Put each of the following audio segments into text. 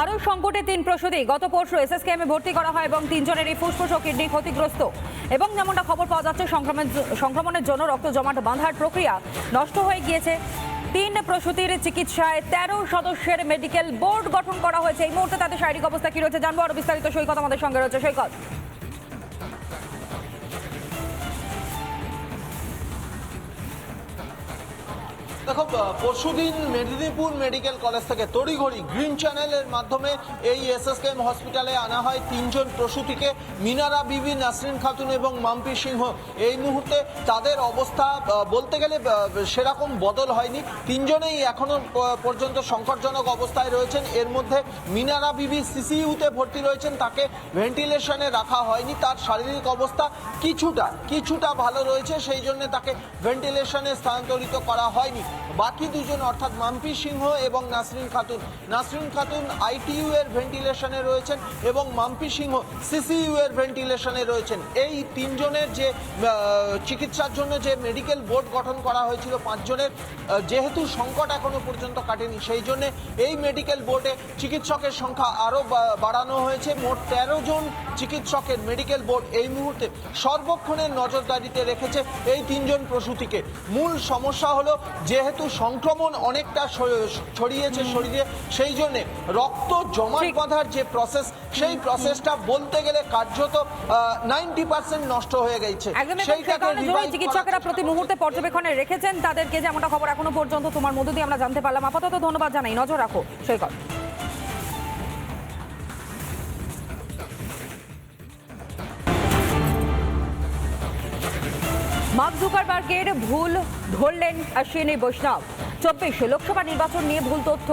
আরও সংকটে তিন প্রসূতি। গত পরশু এসএসকেএমে ভর্তি করা হয় এবং তিনজনেরই ফুসফুস ও কিডনি ক্ষতিগ্রস্ত। এবং যেমনটা খবর পাওয়া যাচ্ছে, সংক্রমণ সংক্রমণের জন্য রক্ত জমাট বাঁধার প্রক্রিয়া নষ্ট হয়ে গিয়েছে। তিন প্রসূতির চিকিৎসায় তেরো সদস্যের মেডিকেল বোর্ড গঠন করা হয়েছে। এই মুহূর্তে তাদের শারীরিক অবস্থা কি রয়েছে জানব। আরও বিস্তারিত সৈকত আমাদের সঙ্গে রয়েছে। সৈকত। দেখো পরশুদিন মেদিনীপুর মেডিকেল কলেজ থেকে তড়িঘড়ি গ্রিন চ্যানেলের মাধ্যমে এই এস এস এসএসকেএম হসপিটালে আনা হয় তিনজন প্রসূতিকে, মিনারা বিবি, নাসরিন খাতুন এবং মাম্পি সিংহ। এই মুহূর্তে তাদের অবস্থা বলতে গেলে সেরকম বদল হয়নি। তিনজনেই এখনও পর্যন্ত সংকটজনক অবস্থায় রয়েছেন। এর মধ্যে মিনারা বিবি সিসিইউতে ভর্তি রয়েছেন, তাকে ভেন্টিলেশনে রাখা হয়নি। তার শারীরিক অবস্থা কিছুটা কিছুটা ভালো রয়েছে, সেই জন্য তাকে ভেন্টিলেশনে স্থানান্তরিত করা হয়নি। বাকি দুজন অর্থাৎ মাম্পি সিংহ এবং নাসরিন খাতুন। নাসরিন খাতুন আইটিইউ এর ভেন্টিলেশনে রয়েছেন এবং মাম্পি সিংহ সিসিইউ এর ভেন্টিলেশনে রয়েছেন। এই তিনজনের যে চিকিৎসার জন্য যে মেডিকেল বোর্ড গঠন করা হয়েছিল পাঁচজনের যেহেতু সংকট এখনও পর্যন্ত কাটেনি, সেই জন্য এই মেডিকেল বোর্ডে চিকিৎসকের সংখ্যা আরও বাড়ানো হয়েছে। মোট তেরো জন চিকিৎসকের মেডিকেল বোর্ড এই মুহূর্তে সর্বক্ষণের নজরদারিতে রেখেছে এই তিনজন প্রসূতিকে। মূল সমস্যা হলো যেহেতু সংক্রমণ অনেকটা ছড়িয়েছে শরীরে সেই জন্য রক্ত জমাট বাঁধার যে প্রসেস সেই প্রসেসটা বলতে গেলে কার্যত নাইনটি পার্সেন্ট নষ্ট হয়ে গেছে। চিকিৎসকেরা প্রতি মুহূর্তে পর্যবেক্ষণে রেখেছেন। তাদেরকে যেমনটা খবর এখনও পর্যন্ত তোমার মধ্য দিয়ে আমরা জানতে পারলাম। আপাতত ধন্যবাদ জানাই। নজর রাখো সৈকত। মার্ক জুকারবার্গের ভুল ধরলেন অশ্বিনী বৈষ্ণব। চব্বিশ লোকসভা নির্বাচন নিয়ে ভুল তথ্য।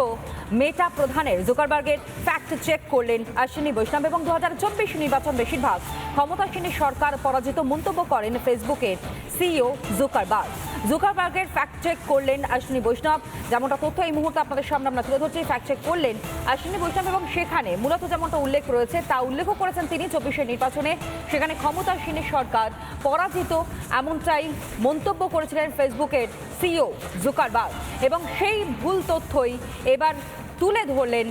মেটা প্রধানের জুকারবার্গের ফ্যাক্ট চেক করলেন অশ্বিনী বৈষ্ণব এবং দু হাজার চব্বিশ নির্বাচন বেশিরভাগ। ক্ষমতাসীনী সরকার পরাজিত মন্তব্য করেন ফেসবুকের সিইও জুকারবার্গ। জুকারবার্গের ফ্যাক্ট চেক করলেন অশ্বিনী বৈষ্ণব। যেমনটা তথ্য এই মুহূর্তে আপনাদের সামনে আমরা তুলে ধরছি ফ্যাক্ট চেক করলেন অশ্বিনী বৈষ্ণব এবং সেখানে মূলত যেমনটা উল্লেখ রয়েছে, তা উল্লেখও করেছেন তিনি চব্বিশের নির্বাচনে। সেখানে ক্ষমতাসীনী সরকার পরাজিত, এমনটাই মন্তব্য করেছিলেন ফেসবুকের সিইও জুকারবার্গ। এবং সেই ভুল তথ্যই এবার তুলে ধরলেন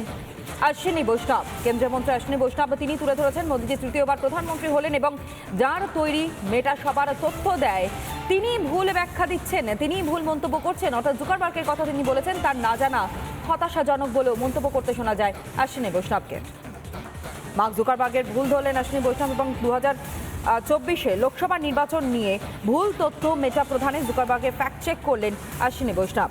অশ্বিনী বৈষ্ণব। কেন্দ্রীয় মন্ত্রী অশ্বিনী বৈষ্ণব তিনি তুলে ধরেছেন, মোদীজি তৃতীয়বার প্রধানমন্ত্রী হলেন এবং যার তৈরি মেটা সবার তথ্য দেয় তিনি ভুল ব্যাখ্যা দিচ্ছেন তিনি ভুল মন্তব্য করছেন। অর্থাৎ জুকারবার্গের কথা তিনি বলেছেন, তার না জানা হতাশাজনক বলেও মন্তব্য করতে শোনা যায় অশ্বিনী বৈষ্ণবকে। মার্ক জুকারবার্গের ভুল ধরলেন অশ্বিনী বৈষ্ণব এবং দু চব্বিশে লোকসভা নির্বাচন নিয়ে ভুল তথ্য মেটা প্রধানে জুকারবার্গের ফ্যাক্ট চেক করলেন অশ্বিনী বৈষ্ণব।